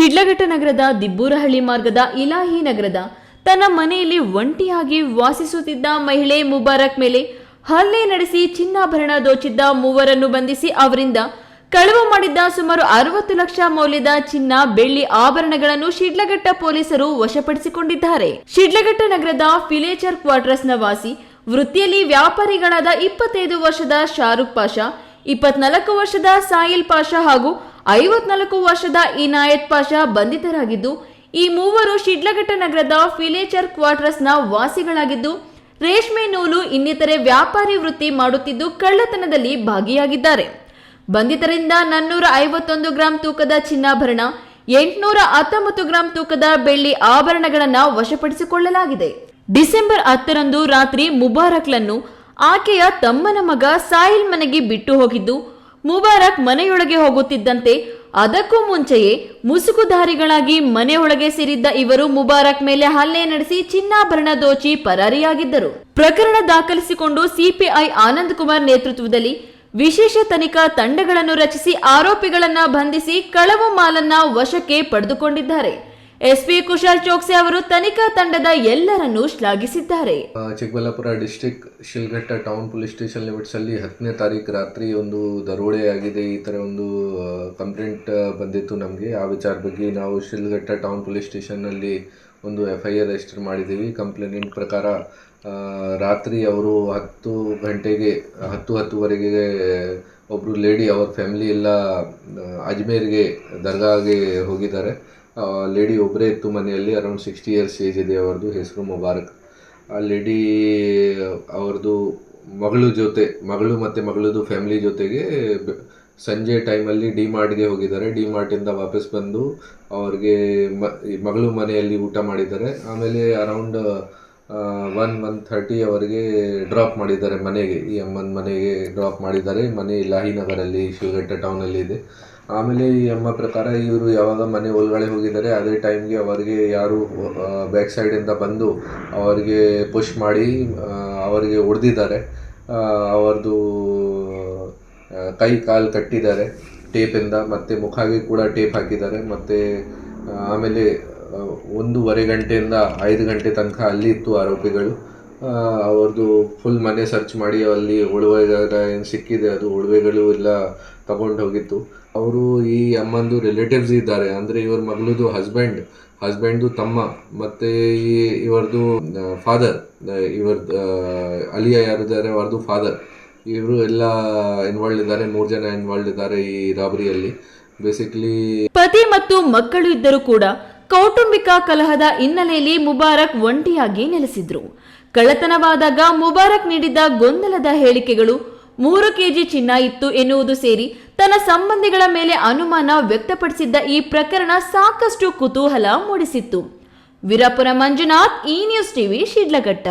ಶಿಡ್ಲಘಟ್ಟ ನಗರದ ದಿಬ್ಬೂರಹಳ್ಳಿ ಮಾರ್ಗದ ಇಲಾಹಿ ನಗರದ ತನ್ನ ಮನೆಯಲ್ಲಿ ಒಂಟಿಯಾಗಿ ವಾಸಿಸುತ್ತಿದ್ದ ಮಹಿಳೆ ಮುಬಾರಕ್ ಮೇಲೆ ಹಲ್ಲೆ ನಡೆಸಿ ಚಿನ್ನಾಭರಣ ದೋಚಿದ್ದ ಮೂವರನ್ನು ಬಂಧಿಸಿ ಅವರಿಂದ ಕಳವು ಮಾಡಿದ್ದ ಸುಮಾರು ಅರವತ್ತು ಲಕ್ಷ ಮೌಲ್ಯದ ಚಿನ್ನ, ಬೆಳ್ಳಿ ಆಭರಣಗಳನ್ನು ಶಿಡ್ಲಘಟ್ಟ ಪೊಲೀಸರು ವಶಪಡಿಸಿಕೊಂಡಿದ್ದಾರೆ. ಶಿಡ್ಲಘಟ್ಟ ನಗರದ ಫಿಲೇಚರ್ ಕ್ವಾರ್ಟರ್ಸ್ನ ವಾಸಿ ವೃತ್ತಿಯಲ್ಲಿ ವ್ಯಾಪಾರಿಗಳಾದ ಇಪ್ಪತ್ತೈದು ವರ್ಷದ ಶಾರುಖ್ ಪಾಷಾ, ಇಪ್ಪತ್ನಾಲ್ಕು ವರ್ಷದ ಸಾಯಿಲ್ ಪಾಷಾ ಹಾಗೂ ಐವತ್ನಾಲ್ಕು ವರ್ಷದ ಇನಾಯತ್ ಪಾಷಾ ಬಂಧಿತರಾಗಿದ್ದು, ಈ ಮೂವರು ಶಿಡ್ಲಘಟ್ಟ ನಗರದ ಫಿಲೇಚರ್ ಕ್ವಾರ್ಟರ್ಸ್ನ ವಾಸಿಗಳಾಗಿದ್ದು, ರೇಷ್ಮೆ ನೂಲು ಇನ್ನಿತರೆ ವ್ಯಾಪಾರಿ ವೃತ್ತಿ ಮಾಡುತ್ತಿದ್ದು ಕಳ್ಳತನದಲ್ಲಿ ಭಾಗಿಯಾಗಿದ್ದಾರೆ. ಬಂಧಿತರಿಂದ ನಾನ್ನೂರ ಐವತ್ತೊಂದು ಗ್ರಾಂ ತೂಕದ ಚಿನ್ನಾಭರಣ, ಎಂಟುನೂರ ಹತ್ತೊಂಬತ್ತು ಗ್ರಾಂ ತೂಕದ ಬೆಳ್ಳಿ ಆಭರಣಗಳನ್ನು ವಶಪಡಿಸಿಕೊಳ್ಳಲಾಗಿದೆ. ಡಿಸೆಂಬರ್ ಹತ್ತರಂದು ರಾತ್ರಿ ಮುಬಾರಕ್ಲನ್ನು ಆಕೆಯ ತಮ್ಮನ ಮಗ ಸಾಯಿಲ್ ಮನೆಗೆ ಬಿಟ್ಟು ಹೋಗಿದ್ದು ಮುಬಾರಕ್ ಮನೆಯೊಳಗೆ ಹೋಗುತ್ತಿದ್ದಂತೆ ಅದಕ್ಕೂ ಮುಂಚೆಯೇ ಮುಸುಕುಧಾರಿಗಳಾಗಿ ಮನೆಯೊಳಗೆ ಸೇರಿದ್ದ ಇವರು ಮುಬಾರಕ್ ಮೇಲೆ ಹಲ್ಲೆ ನಡೆಸಿ ಚಿನ್ನಾಭರಣ ದೋಚಿ ಪರಾರಿಯಾಗಿದ್ದರು. ಪ್ರಕರಣ ದಾಖಲಿಸಿಕೊಂಡು ಸಿಪಿಐ ಆನಂದ್ ಕುಮಾರ್ ನೇತೃತ್ವದಲ್ಲಿ ವಿಶೇಷ ತನಿಖಾ ತಂಡಗಳನ್ನು ರಚಿಸಿ ಆರೋಪಿಗಳನ್ನ ಬಂಧಿಸಿ ಕಳವು ಮಾಲನ್ನ ವಶಕ್ಕೆ ಪಡೆದುಕೊಂಡಿದ್ದಾರೆ. ಎಸ್ಪಿ ಕುಶಾಲ್ ಚೋಕ್ಸೆ ಅವರು ತನಿಖಾ ತಂಡದ ಎಲ್ಲರನ್ನು ಶ್ಲಾಘಿಸಿದ್ದಾರೆ. Chikkaballapur district Sidlaghatta town police station ಲಿಮಿಟ್ಸಲ್ಲಿ ಹತ್ತನೇ ತಾರೀಕು ರಾತ್ರಿ ಒಂದು ದರೋಡೆ ಆಗಿದೆ. ಈ ಥರ ಒಂದು ಕಂಪ್ಲೇಂಟ್ ಬಂದಿತ್ತು ನಮಗೆ. ಆ ವಿಚಾರ ಬಗ್ಗೆ ನಾವು ಶಿಲ್ಘಟ್ಟ ಟೌನ್ ಪೊಲೀಸ್ ಸ್ಟೇಷನ್ನಲ್ಲಿ ಒಂದು ಎಫ್ ಐ ಆರ್ ರಿಜಿಸ್ಟರ್ ಮಾಡಿದ್ದೀವಿ. ಕಂಪ್ಲೇಂಟ್ ಪ್ರಕಾರ ರಾತ್ರಿ ಅವರು ಹತ್ತು ಗಂಟೆಗೆ, ಹತ್ತು ಹತ್ತುವರೆಗೆ ಒಬ್ಬರು ಲೇಡಿ ಅವ್ರ ಫ್ಯಾಮಿಲಿ ಎಲ್ಲ ಅಜ್ಮೇರ್ಗೆ ದರ್ಗಾಗೆ ಹೋಗಿದ್ದಾರೆ. ಲೇಡಿ ಒಬ್ಬರೇ ಇತ್ತು ಮನೆಯಲ್ಲಿ ಅರೌಂಡ್ ಸಿಕ್ಸ್ಟಿ ಇಯರ್ಸ್ ಏಜ್ ಇದೆ ಅವ್ರದ್ದು, ಹೆಸರು ಮುಬಾರಕ್. ಆ ಲೇಡಿ, ಅವ್ರದ್ದು ಮಗಳು ಜೊತೆ, ಮಗಳು ಮತ್ತು ಮಗಳದು ಫ್ಯಾಮಿಲಿ ಜೊತೆಗೆ ಸಂಜೆ ಟೈಮಲ್ಲಿ ಡಿ ಮಾರ್ಟ್ಗೆ ಹೋಗಿದ್ದಾರೆ. ಡಿ ಮಾರ್ಟಿಂದ ವಾಪಸ್ ಬಂದು ಅವ್ರಿಗೆ ಮಗಳು ಮನೆಯಲ್ಲಿ ಊಟ ಮಾಡಿದ್ದಾರೆ. ಆಮೇಲೆ ಅರೌಂಡ್ ಒನ್ ಒನ್ ಥರ್ಟಿ ಅವರಿಗೆ ಡ್ರಾಪ್ ಮಾಡಿದ್ದಾರೆ ಮನೆಗೆ. ಈ ಅಮ್ಮನ ಮನೆಗೆ ಡ್ರಾಪ್ ಮಾಡಿದ್ದಾರೆ. ಮನೆ ಲಾಹಿ ನಗರಲ್ಲಿ ಶಿವಘಟ್ಟ ಟೌನಲ್ಲಿ ಇದೆ. ಆಮೇಲೆ ಈ ಅಮ್ಮ ಪ್ರಕಾರ ಇವರು ಯಾವಾಗ ಮನೆ ಒಳಗಡೆ ಹೋಗಿದ್ದಾರೆ, ಅದೇ ಟೈಮ್ಗೆ ಅವರಿಗೆ ಯಾರು ಬ್ಯಾಕ್ ಸೈಡಿಂದ ಬಂದು ಅವರಿಗೆ ಪುಷ್ ಮಾಡಿ ಅವರಿಗೆ ಹೊಡೆದಿದ್ದಾರೆ. ಅವರದು ಕೈ ಕಾಲು ಕಟ್ಟಿದ್ದಾರೆ. ಟೇಪಿಂದ ಮತ್ತು ಮುಖಾಗೆ ಕೂಡ ಟೇಪ್ ಹಾಕಿದ್ದಾರೆ. ಮತ್ತು ಆಮೇಲೆ ಒಂದೂವರೆ ಗಂಟೆಯಿಂದ ಐದು ಗಂಟೆ ತನಕ ಅಲ್ಲಿ ಇತ್ತು ಆರೋಪಿಗಳು. ಅವ್ರದ್ದು ಫುಲ್ ಮನೆ ಸರ್ಚ್ ಮಾಡಿ ಅಲ್ಲಿ ಉಳುವೆಗಳ ಏನು ಸಿಕ್ಕಿದೆ ಅದು ಉಳುವೆಗಳು ಎಲ್ಲ ತಗೊಂಡು ಹೋಗಿತ್ತು. ಅವರು ಈ ಅಮ್ಮಂದು ರಿಲೇಟಿವ್ಸ್ ಇದ್ದಾರೆ. ಅಂದರೆ ಇವ್ರ ಮಗಳದು ಹಸ್ಬೆಂಡ್ ಹಸ್ಬೆಂಡ್ದು ತಮ್ಮ, ಮತ್ತು ಈ ಇವರದು ಫಾದರ್ ಇವ್ರದ್ದು ಅಲಿಯ ಯಾರಿದ್ದಾರೆ ಅವ್ರದ್ದು ಫಾದರ್ ಇವರು ಎಲ್ಲ ಇನ್ವಾಲ್ವ್ ಇದ್ದಾರೆ, ಮೂರು ಜನ ಇನ್ವಾಲ್ವ್ ಇದ್ದಾರೆ ಈ ರಾಬರಿಯಲ್ಲಿ ಬೇಸಿಕ್ಲಿ ಪತಿ ಮತ್ತು ಮಕ್ಕಳು ಇದ್ದರೂ ಕೂಡ ಕೌಟುಂಬಿಕ ಕಲಹದ ಹಿನ್ನೆಲೆಯಲ್ಲಿ ಮುಬಾರಕ್ ಒಂಟಿಯಾಗಿ ನೆಲೆಸಿದ್ರು. ಕಳ್ಳತನವಾದಾಗ ಮುಬಾರಕ್ ನೀಡಿದ್ದ ಗೊಂದಲದ ಹೇಳಿಕೆಗಳು ಮೂರು ಕೆಜಿ ಚಿನ್ನ ಇತ್ತು ಎನ್ನುವುದು ಸೇರಿ ತನ್ನ ಸಂಬಂಧಿಗಳ ಮೇಲೆ ಅನುಮಾನ ವ್ಯಕ್ತಪಡಿಸಿದ್ದ ಈ ಪ್ರಕರಣ ಸಾಕಷ್ಟು ಕುತೂಹಲ ಮೂಡಿಸಿತ್ತು. Veerapura Manjunath E news TV, Sidlaghatta.